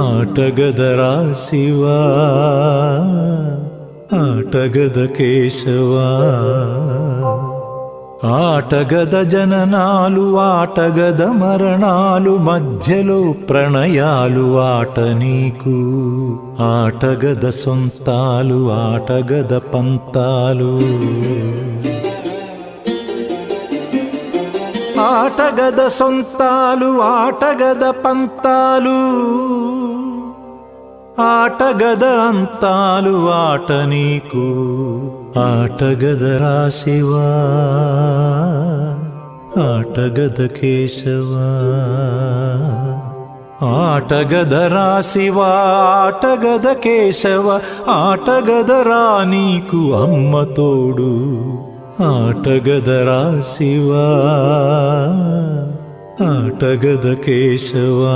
ఆటగదరా శివా ఆటగద కేశవా. ఆటగద జననాలు ఆటగద మరణాలు మధ్యలో ప్రణయాలు ఆట నీకు. ఆటగద సొంతాలు ఆటగద పంతాలు. ఆటగద సొంతాలు ఆటగద పంతాలు. ఆటగద అంతాలు ఆట నీకు ఆటగద రాశివా. ఆటగద కేశవా. ఆటగద రాశివా ఆటగద కేశవ. ఆటగద రా నీకు అమ్మ తోడు ఆటగద రాశివా. ఆటగద కేశవా